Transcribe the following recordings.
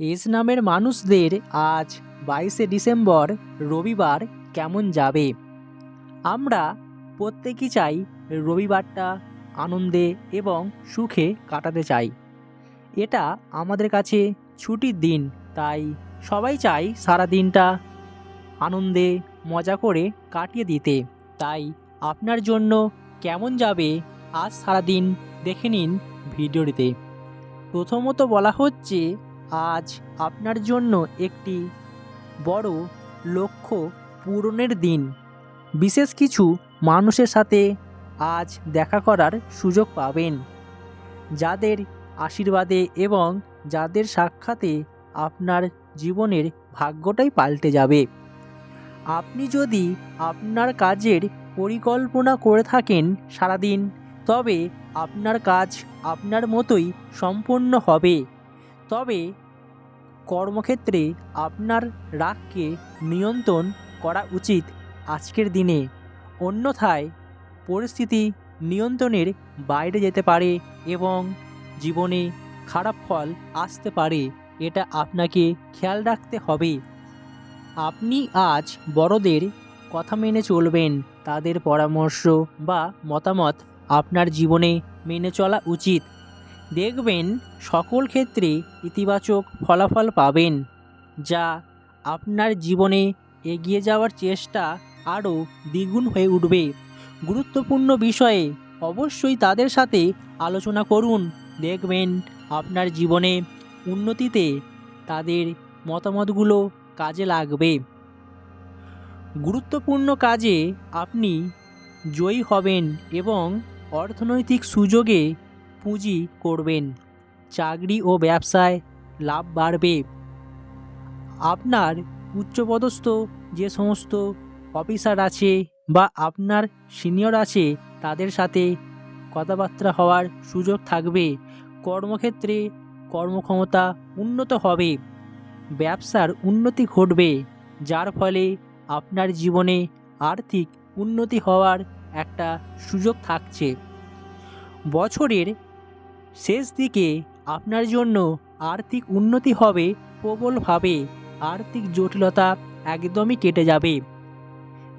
S নামের মানুষদের আজ বাইশে ডিসেম্বর রবিবার কেমন যাবে? আমরা প্রত্যেকেই চাই রবিবারটা আনন্দে এবং সুখে কাটাতে চাই। এটা আমাদের কাছে ছুটির দিন, তাই সবাই চাই সারা দিনটা আনন্দে মজা করে কাটিয়ে দিতে। তাই আপনার জন্য কেমন যাবে আজ সারাদিন দেখে নিন ভিডিওটিতে। প্রথমত বলা হচ্ছে আজ আপনার জন্য একটি বড় লক্ষ্য পূরণের দিন। বিশেষ কিছু মানুষের সাথে আজ দেখা করার সুযোগ পাবেন। যাদের আশীর্বাদে এবং যাদের সাক্ষাতে আপনার জীবনের ভাগ্যটাই পাল্টে যাবে। আপনি যদি আপনার কাজের পরিকল্পনা করে থাকেন সারাদিন, তবে আপনার কাজ আপনার মতোই সম্পন্ন হবে। তবে কর্মক্ষেত্রে আপনার রাগকে নিয়ন্ত্রণ করা উচিত আজকের দিনে। অন্যথায় পরিস্থিতি নিয়ন্ত্রণের বাইরে যেতে পারে এবং জীবনে খারাপ ফল আসতে পারে, এটা আপনাকে খেয়াল রাখতে হবে। আপনি আজ বড়দের কথা মেনে চলবেন, তাদের পরামর্শ বা মতামত আপনার জীবনে মেনে চলা উচিত। দেখবেন সকল ক্ষেত্রে ইতিবাচক ফলাফল পাবেন, যা আপনার জীবনে এগিয়ে যাওয়ার চেষ্টা আরও দ্বিগুণ হয়ে উঠবে। গুরুত্বপূর্ণ বিষয়ে অবশ্যই তাদের সাথে আলোচনা করুন। দেখবেন আপনার জীবনে উন্নতিতে তাদের মতামতগুলো কাজে লাগবে। গুরুত্বপূর্ণ কাজে আপনি জয়ী হবেন এবং অর্থনৈতিক সুযোগে পুঁজি করবেন। চাকরি ও ব্যবসায় লাভ বাড়বে। আপনার উচ্চপদস্থ যে সমস্ত অফিসার আছে বা আপনার সিনিয়র আছে, তাদের সাথে কথাবার্তা হওয়ার সুযোগ থাকবে। কর্মক্ষেত্রে কর্মক্ষমতা উন্নত হবে। ব্যবসার উন্নতি ঘটবে, যার ফলে আপনার জীবনে আর্থিক উন্নতি হওয়ার একটা সুযোগ থাকছে। বছরের শেষ দিকে আপনার জন্য আর্থিক উন্নতি হবে প্রবলভাবে। আর্থিক জটিলতা একদমই কেটে যাবে।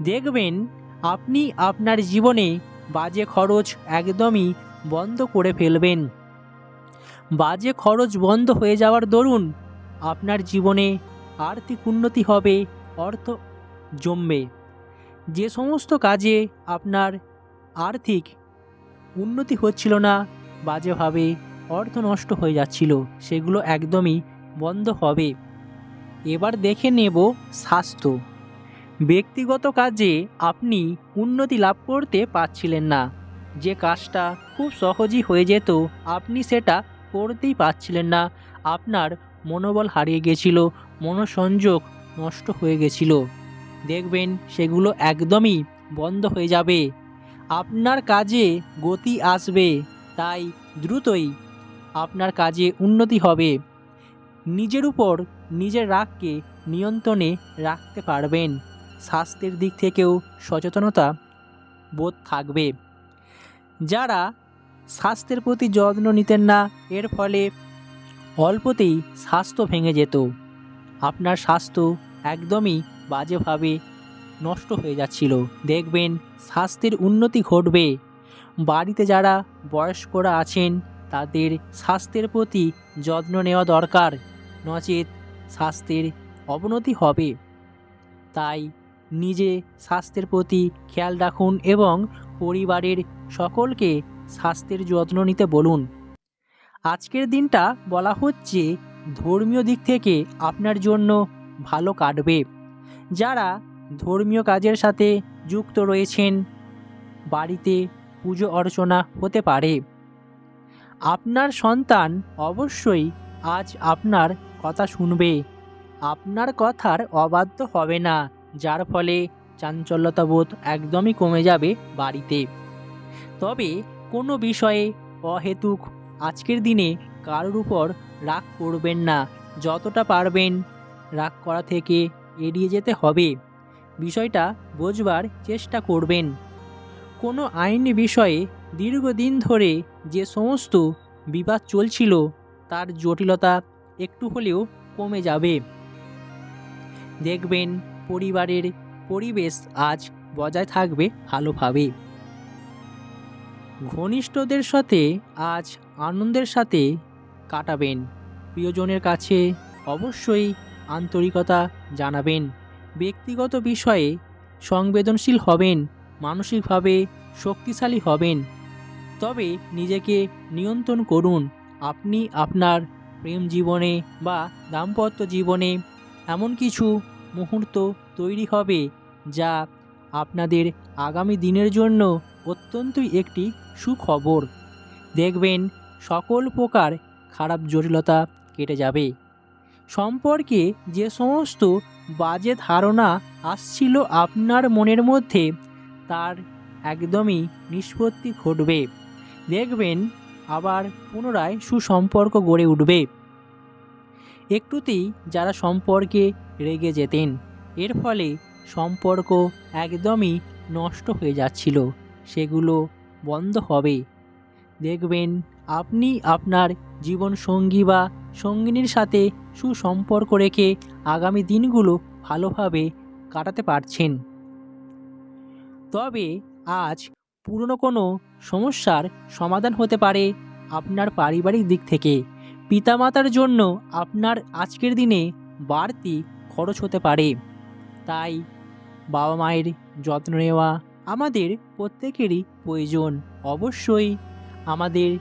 দেখবেন, আপনি আপনার জীবনে বাজে খরচ একদমই বন্ধ করে ফেলবেন। বাজে খরচ বন্ধ হয়ে যাওয়ার দরুন আপনার জীবনে আর্থিক উন্নতি হবে, অর্থ জমবে। যে সমস্ত কাজে আপনার আর্থিক উন্নতি হচ্ছিল না বাজেভাবে অর্থ নষ্ট হয়ে যাচ্ছিল, সেগুলো একদমই বন্ধ হবে। এবার দেখে নেব স্বাস্থ্য। ব্যক্তিগত কাজে আপনি উন্নতি লাভ করতে পারছিলেন না। যে কাজটা খুব সহজই হয়ে যেত, আপনি সেটা করতেই পারছিলেন না। আপনার মনোবল হারিয়ে গেছিল, মনোসংযোগ নষ্ট হয়ে গেছিল। দেখবেন সেগুলো একদমই বন্ধ হয়ে যাবে। আপনার কাজে গতি আসবে। তাই দ্রুতই আপনার কাজে উন্নতি হবে। নিজের উপর নিজের রাগকে নিয়ন্ত্রণে রাখতে পারবেন। স্বাস্থ্যের দিক থেকেও সচেতনতা বোধ থাকবে। যারা স্বাস্থ্যের প্রতি যত্ন নিতেন না, এর ফলে অল্পতেই স্বাস্থ্য ভেঙে যেত। আপনার স্বাস্থ্য একদমই বাজেভাবে নষ্ট হয়ে যাচ্ছিল। দেখবেন স্বাস্থ্যের উন্নতি ঘটবে। বাড়িতে যারা বয়স্করা আছেন, তাদের স্বাস্থ্যের প্রতি যত্ন নেওয়া দরকার। নচেত স্বাস্থ্যের অবনতি হবে। তাই নিজে স্বাস্থ্যের প্রতি খেয়াল রাখুন এবং পরিবারের সকলকে স্বাস্থ্যের যত্ন নিতে বলুন। আজকের দিনটা বলা হচ্ছে ধর্মীয় দিক থেকে আপনার জন্য ভালো কাটবে। যারা ধর্মীয় কাজের সাথে যুক্ত রয়েছেন, বাড়িতে পুজো অর্চনা হতে পারে। আপনার সন্তান অবশ্যই আজ আপনার কথা শুনবে। আপনার কথার অবাধ্য হবে না, যার ফলে চাঞ্চল্যতাবোধ একদমই কমে যাবে বাড়িতে। তবে কোনো বিষয়ে অহেতুক আজকের দিনে কারোর উপর রাগ করবেন না, যতটা পারবেন রাগ করা থেকে এড়িয়ে যেতে হবে। বিষয়টা বোঝবার চেষ্টা করবেন। কোনো আইনি বিষয়ে দীর্ঘদিন ধরে যে সমস্ত বিবাদ চলছিল, তার জটিলতা একটু হলেও কমে যাবে। দেখবেন, পরিবারের পরিবেশ আজ বজায় থাকবে ভালোভাবে। ঘনিষ্ঠদের সাথে আজ আনন্দের সাথে কাটাবেন। প্রিয়জনের কাছে অবশ্যই আন্তরিকতা জানাবেন। ব্যক্তিগত বিষয়ে সংবেদনশীল হবেন। মানসিকভাবে শক্তিশালী হবেন। তবে নিজেকে নিয়ন্ত্রণ করুন। আপনি আপনার প্রেম জীবনে বা দাম্পত্য জীবনে এমন কিছু মুহূর্ত তৈরি হবে যা আপনাদের আগামী দিনের জন্য অত্যন্তই একটি সুখবর। দেখবেন সকল প্রকার খারাপ জটিলতা কেটে যাবে। সম্পর্কে যে সমস্ত বাজে ধারণা আসছিল আপনার মনের মধ্যে তার একদমই নিষ্পত্তি ঘটবে। দেখবেন আবার পুনরায় সুসম্পর্ক গড়ে উঠবে। একটুতেই যারা সম্পর্কে রেগে যেতেন, এর ফলে সম্পর্ক একদমই নষ্ট হয়ে যাচ্ছিল, সেগুলো বন্ধ হবে। দেখবেন আপনি আপনার জীবন সঙ্গী বা সঙ্গিনীর সাথে সুসম্পর্ক রেখে আগামী দিনগুলো ভালোভাবে কাটাতে পারছেন। তবে আজ পুরনো কোনো সমস্যার সমাধান হতে পারে আপনার পারিবারিক দিক থেকে। পিতামাতার জন্য আপনার আজকের দিনে বাড়তি খরচ হতে পারে। তাই বাবা মায়ের যত্ন নেওয়া আমাদের প্রত্যেকেরই প্রয়োজন। অবশ্যই আমাদের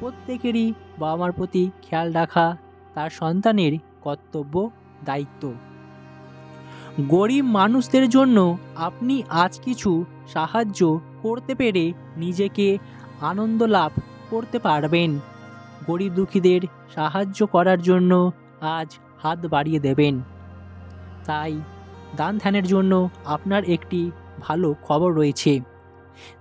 প্রত্যেকেরই বাবা মার প্রতি খেয়াল রাখা তার সন্তানের কর্তব্য, দায়িত্ব। গরিব মানুষদের জন্য আপনি আজ কিছু সাহায্য করতে পেরে নিজেকে আনন্দ লাভ করতে পারবেন। গরিব দুঃখীদের সাহায্য করার জন্য আজ হাত বাড়িয়ে দেবেন। তাই দান ধ্যানের জন্য আপনার একটি ভালো খবর রয়েছে।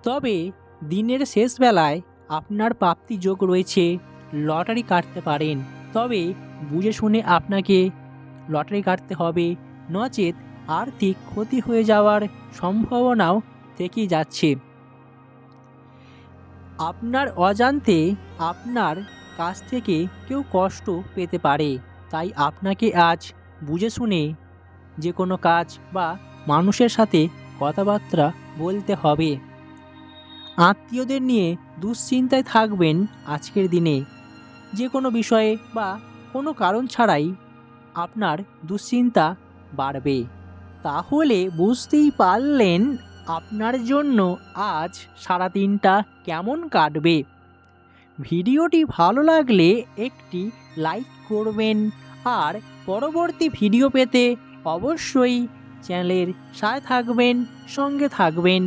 তবে দিনের শেষ বেলায় আপনার প্রাপ্তি যোগ রয়েছে, লটারি কাটতে পারেন। তবে বুঝে শুনে আপনাকে লটারি কাটতে হবে নচেত আর্থিক ক্ষতি হয়ে যাওয়ার সম্ভাবনাও থেকে যাচ্ছে। আপনার অজান্তে আপনার কাছ থেকে কেউ কষ্ট পেতে পারে, তাই আপনাকে আজ বুঝে শুনে যে কোনো কাজ বা মানুষের সাথে কথাবার্তা বলতে হবে। আত্মীয়দের নিয়ে দুশ্চিন্তায় থাকবেন আজকের দিনে। যে কোনো বিষয়ে বা কোনো কারণ ছাড়াই আপনার দুশ্চিন্তা বাড়বে। তাহলে বুঝতেই পারলেন আপনার জন্য আজ সারা দিনটা কেমন কাটবে। ভিডিওটি ভালো লাগলে একটি লাইক করবেন আর পরবর্তী ভিডিও পেতে অবশ্যই চ্যানেলের সায় থাকবেন, সঙ্গে থাকবেন।